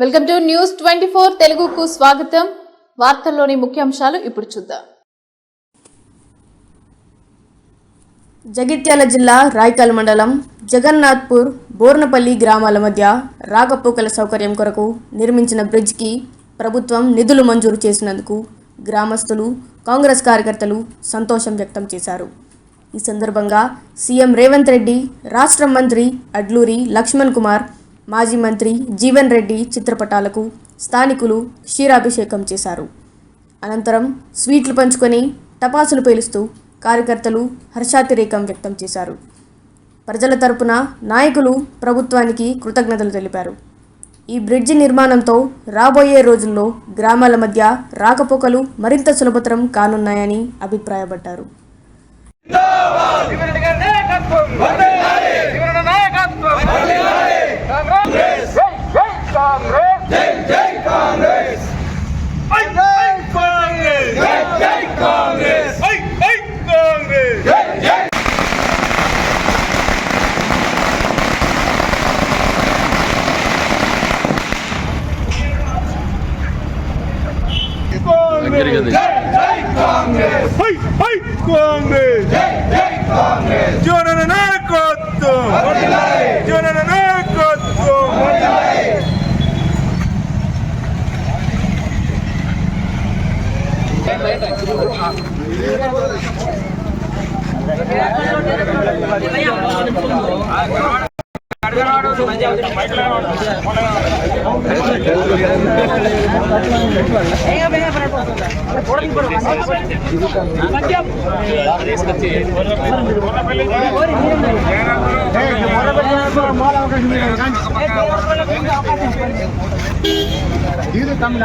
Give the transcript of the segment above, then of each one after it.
Welcome to news twenty four తెలుగుకు స్వాగతం. వార్తల్లోని ముఖ్యాంశాలు ఇప్పుడు చూద్దాం. జగిత్యాల జిల్లా రాయకల్ మండలం జగన్నాథ్పూర్ బోర్నపల్లి గ్రామాల మధ్య రాకపోకల సౌకర్యం కొరకు నిర్మించిన బ్రిడ్జ్కి ప్రభుత్వం నిధులు మంజూరు చేసినందుకు గ్రామస్తులు కాంగ్రెస్ కార్యకర్తలు సంతోషం వ్యక్తం చేశారు. ఈ సందర్భంగా సీఎం రేవంత్ రెడ్డి రాష్ట్ర మంత్రి అడ్లూరి లక్ష్మణ్ కుమార్ మాజీ మంత్రి జీవన్ రెడ్డి చిత్రపటాలకు స్థానికులు క్షీరాభిషేకం చేశారు. అనంతరం స్వీట్లు పంచుకొని టపాసులు పేలుస్తూ కార్యకర్తలు హర్షాతిరేకం వ్యక్తం చేశారు. ప్రజల తరపున నాయకులు ప్రభుత్వానికి కృతజ్ఞతలు తెలిపారు. ఈ బ్రిడ్జి నిర్మాణంతో రాబోయే రోజుల్లో గ్రామాల మధ్య రాకపోకలు మరింత సులభతరం కానున్నాయని అభిప్రాయపడ్డారు. కాంగ్రెస్! இது தமிழ்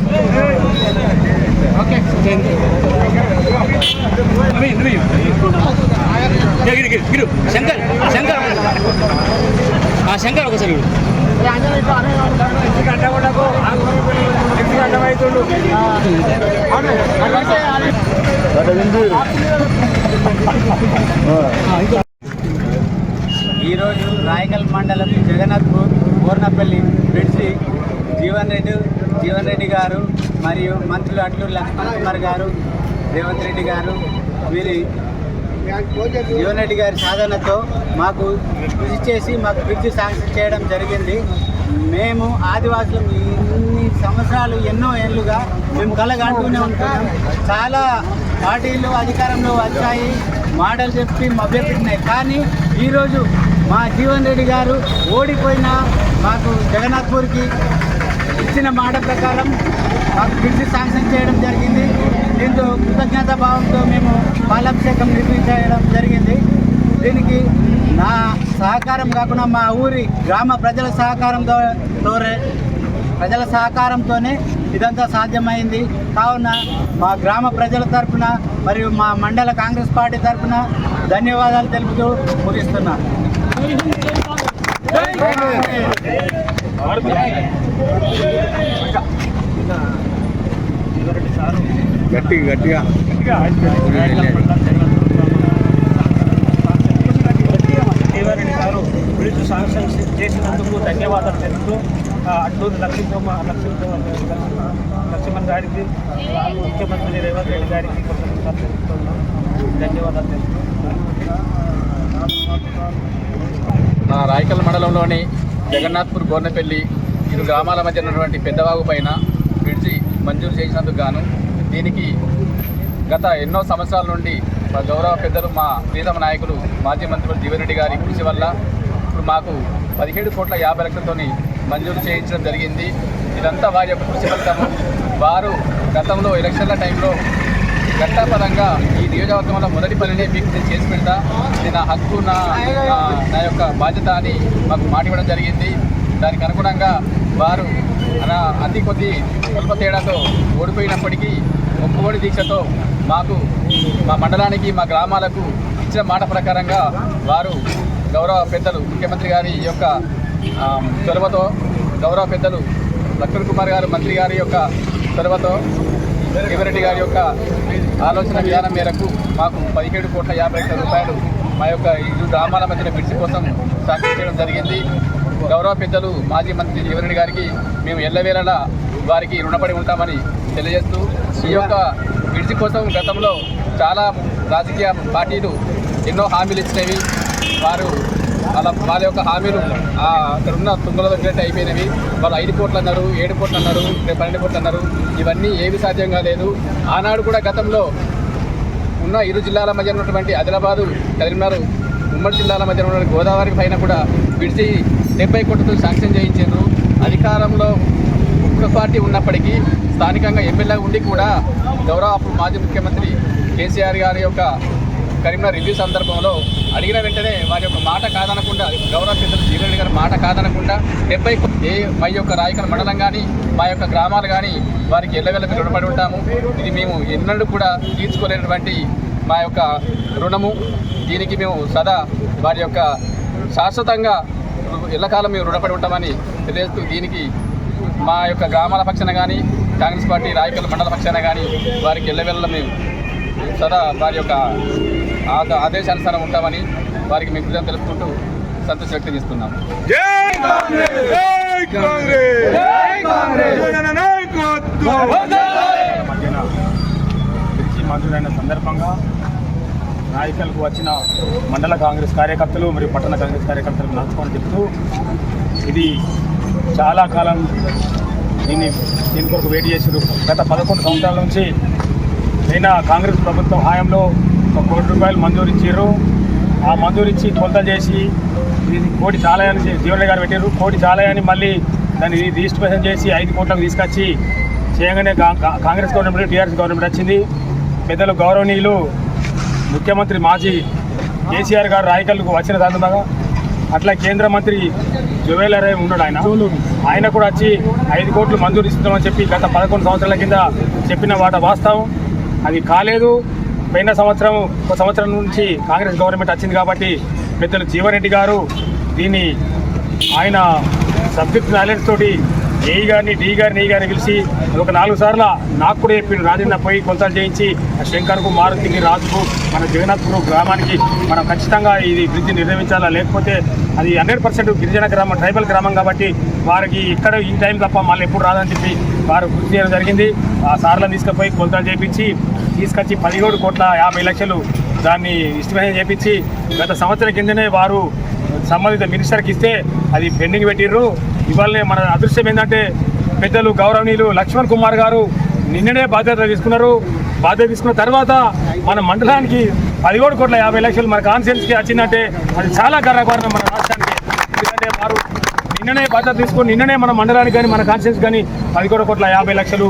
శంకర్ శంకర్ ఆ శంకర్ ఒకసారి చూడు. ఈరోజు రాయకల్ మండలం జగన్నాథ్పూర్ బోర్నపల్లి బ్రిడ్జి జీవన్ రెడ్డి జీవన్ రెడ్డి గారు మరియు మంత్రులు అట్లూరు లక్ష్మణ్ కుమార్ గారు రేవంత్ రెడ్డి గారు వీరి జీవన్ రెడ్డి గారి సాధనతో మాకు కృషి చేసి మాకు బ్రిడ్జి శాంక్షన్ చేయడం జరిగింది. మేము ఆదివాసులు ఇన్ని సంవత్సరాలు ఎన్నో ఏళ్ళుగా మేము కలగంటూనే ఉంటున్నాం. చాలా పార్టీలు అధికారంలో వచ్చాయి మాటలు చెప్పి మభ్యపెట్టినాయి. కానీ ఈరోజు మా జీవన్ రెడ్డి గారు ఓడిపోయిన మాకు జగన్నాథ్పూర్కి ఇచ్చిన మాట ప్రకారం మాకు బ్రిడ్జి శాంక్షన్ చేయడం జరిగింది. దీంతో కృతజ్ఞత భావంతో మేము పాలాభిషేకం నిర్మించడం జరిగింది. దీనికి నా సహకారం కాకుండా మా ఊరి గ్రామ ప్రజల సహకారంతో ప్రజల సహకారంతోనే ఇదంతా సాధ్యమైంది. కావున మా గ్రామ ప్రజల తరపున మరియు మా మండల కాంగ్రెస్ పార్టీ తరపున ధన్యవాదాలు తెలుపుతూ ముగిస్తున్నాను. గట్టిగా గట్టిగా. దేవారెడ్డి గారు బ్రిడ్జ్ శాంక్షన్ చేసినందుకు ధన్యవాదాలు తెలుపుతూ ఆ, అడ్లూరు లక్ష్మీ లక్ష్మీ లక్ష్మణ్ గారికి ముఖ్యమంత్రి రేవంత్ రెడ్డి గారికి కృతజ్ఞతలు తెలుపుతున్నాం. ధన్యవాదాలు తెలుపుతూ రాయకల్ మండలంలోని జగన్నాథ్పూర్ గోర్నపల్లి ఇరు గ్రామాల మధ్య ఉన్నటువంటి పెద్దవాగు పైన బ్రిడ్జి మంజూరు చేసినందుకు గాను దీనికి గత ఎన్నో సంవత్సరాల నుండి మా గౌరవ పెద్దలు మా ప్రీతమ నాయకులు మాజీ మంత్రులు జీవన్రెడ్డి గారి కృషి వల్ల ఇప్పుడు మాకు పదిహేడు కోట్ల యాభై లక్షలతోని మంజూరు చేయించడం జరిగింది. ఇదంతా వారి యొక్క కృషి ఫలితము. వారు గతంలో ఎలక్షన్ల టైంలో ఘట్టపరంగా ఈ నియోజకవర్గంలో మొదటి పనినే మీకు నేను చేసి పెడతా. ఇది నా హక్కు నా నా- యొక్క బాధ్యత అని మాకు మాట ఇవ్వడం జరిగింది. దానికి అనుగుణంగా వారు నా అతి కొద్ది స్వల్ప తేడాతో ఓడిపోయినప్పటికీ ఒప్పుకోడి దీక్షతో మాకు మా మండలానికి మా గ్రామాలకు ఇచ్చిన మాట ప్రకారంగా వారు గౌరవ పెద్దలు ముఖ్యమంత్రి గారి యొక్క చొరవతో గౌరవ పెద్దలు లక్ష్మణ్ కుమార్ గారు మంత్రి గారి యొక్క చొరవతో శివరెడ్డి గారి యొక్క ఆలోచన విధానం మేరకు మాకు పదిహేడు కోట్ల యాభై లక్షల రూపాయలు మా యొక్క ఇరు గ్రామాల మధ్యన బ్రిడ్జ్ కోసం సాక్షి చేయడం జరిగింది. గౌరవ పెద్దలు మాజీ మంత్రి శివరెడ్డి గారికి మేము ఎల్లవేళలా వారికి రుణపడి ఉంటామని తెలియజేస్తూ ఈ యొక్క బ్రిడ్జ్ కోసం గతంలో చాలా రాజకీయ పార్టీలు ఎన్నో హామీలు ఇచ్చినవి. వారు వాళ్ళ వాళ్ళ యొక్క హామీలు అక్కడ ఉన్న తుంగల దగ్గర అయిపోయినవి వాళ్ళు ఐదు కోట్లు అన్నారు ఏడు కోట్లు అన్నారు పన్నెండు కోట్లు అన్నారు. ఇవన్నీ ఏవి సాధ్యం కాలేదు ఆనాడు కూడా గతంలో ఉన్న ఇరు జిల్లాల మధ్య ఉన్నటువంటి ఆదిలాబాదు కరీంనగర్ ఉమ్మడి జిల్లాల మధ్య ఉన్న గోదావరి పైన కూడా విడిచి డెబ్బై కోట్లతో శాంక్షన్ చేయించారు. అధికారంలో ఒక్క పార్టీ ఉన్నప్పటికీ స్థానికంగా ఎమ్మెల్యే ఉండి కూడా గౌరవ మాజీ ముఖ్యమంత్రి కేసీఆర్ గారి యొక్క కరీంనగర్ రివ్యూ సందర్భంలో అడిగిన వెంటనే వారి యొక్క మాట కాదనకుండా గౌరవ పెద్దలు జీవరెడ్డి గారి మాట కాదనకుండా డెబ్బై ఏ మా యొక్క రాయకర మండలం కానీ మా యొక్క గ్రామాలు కానీ వారికి ఎల్లవెల్ల రుణపడి ఉంటాము. ఇది మేము ఎన్నడూ కూడా తీర్చుకోలేనటువంటి మా యొక్క రుణము. దీనికి మేము సదా వారి యొక్క శాశ్వతంగా ఎల్లకాలం మేము రుణపడి ఉంటామని తెలియజేస్తూ దీనికి మా యొక్క గ్రామాల పక్షాన కానీ కాంగ్రెస్ పార్టీ రాయకల్ మండల పక్షాన కానీ వారికి ఎల్లవెల్ల మేము సదా వారి యొక్క ఆదేశానుసారం ఉంటామని వారికి మేము కృతజ్ఞతలు తెలుపుకుంటూ సంతోషం వ్యక్తం చేస్తున్నాము. జై కాంగ్రెస్! జై కాంగ్రెస్! జై కాంగ్రెస్! జగన్ నాయకత్వం! మధ్యన మంజూరైన సందర్భంగా నాయకులకు వచ్చిన మండల కాంగ్రెస్ కార్యకర్తలు మరియు పట్టణ కాంగ్రెస్ కార్యకర్తలకు నడుచుకొని చెప్తూ ఇది చాలా కాలం దీన్ని దీని కొరకు వెయిట్ చేసారు గత పదకొండు సంవత్సరాల నుంచి అయినా కాంగ్రెస్ ప్రభుత్వం హయాంలో ఒక కోటి రూపాయలు మంజూరు ఇచ్చారు ఆ మంజూరు ఇచ్చి కొలతలు చేసి ఇది కోటి చాలయాన్ని జీవన గారు పెట్టారు కోటి చాలయాన్ని మళ్ళీ దాన్ని రిజిస్ట్రేషన్ చేసి ఐదు కోట్లకు తీసుకొచ్చి చేయగానే కాంగ్రెస్ గవర్నమెంట్ టీఆర్ఎస్ గవర్నమెంట్ వచ్చింది. పెద్దలు గౌరవనీయులు ముఖ్యమంత్రి మాజీ కేసీఆర్ గారు రాయకల్కు వచ్చిన సందర్భంగా అట్లా కేంద్ర మంత్రి జువేలరే ఉన్నాడు ఆయన. ఆయన కూడా వచ్చి ఐదు కోట్లు మంజూరు ఇస్తున్నామని చెప్పి గత పదకొండు సంవత్సరాల కింద చెప్పిన వాట వాస్తవం. అది కాలేదు. పోయిన సంవత్సరం ఒక సంవత్సరం నుంచి కాంగ్రెస్ గవర్నమెంట్ వచ్చింది కాబట్టి పెద్దలు జీవరెడ్డి గారు దీన్ని ఆయన సబ్జెక్ట్ నాలెడ్జ్ తోటి ఏ గారిని డి గారిని ఈ గారిని పిలిచి ఒక నాలుగు సార్లు నాకు కూడా చెప్పిండు రాజన్న పోయి కొలతలు చేయించి ఆ శంకర్కు మారుతికి రాజుకు మన జగన్నాథ్పూర్ గ్రామానికి మనం ఖచ్చితంగా ఇది బ్రిడ్జి నిర్మించాలా లేకపోతే అది హండ్రెడ్ పర్సెంట్ గిరిజన గ్రామం ట్రైబల్ గ్రామం కాబట్టి వారికి ఇక్కడ ఈ టైం తప్ప మళ్ళీ ఎప్పుడు రాదని చెప్పి వారు గుర్తు చేయడం జరిగింది. ఆ సార్లను తీసుకుపోయి కొలతలు చేయించి తీసుకొచ్చి పదిహేడు కోట్ల యాభై లక్షలు దాన్ని ఇస్టిమేషన్ చేపించి గత సంవత్సరం కిందనే వారు సంబంధిత మినిస్టర్కి ఇస్తే అది పెండింగ్ పెట్టిర్రు. ఇవాళనే మన అదృశ్యం ఏంటంటే పెద్దలు గౌరవనీయులు లక్ష్మణ్ కుమార్ గారు నిన్ననే బాధ్యత తీసుకున్నారు. బాధ్యత తీసుకున్న తర్వాత మన మండలానికి పదిహేడు కోట్ల యాభై లక్షలు మన కాన్ఫిడెన్స్కి వచ్చిందంటే అది చాలా గర్వకారణం మన రాష్ట్రానికి. ఎందుకంటే వారు నిన్ననే బాధ్యత తీసుకొని నిన్ననే మన మండలానికి కానీ మన కాన్ఫిడెన్స్ కానీ పదిహేడు కోట్ల యాభై లక్షలు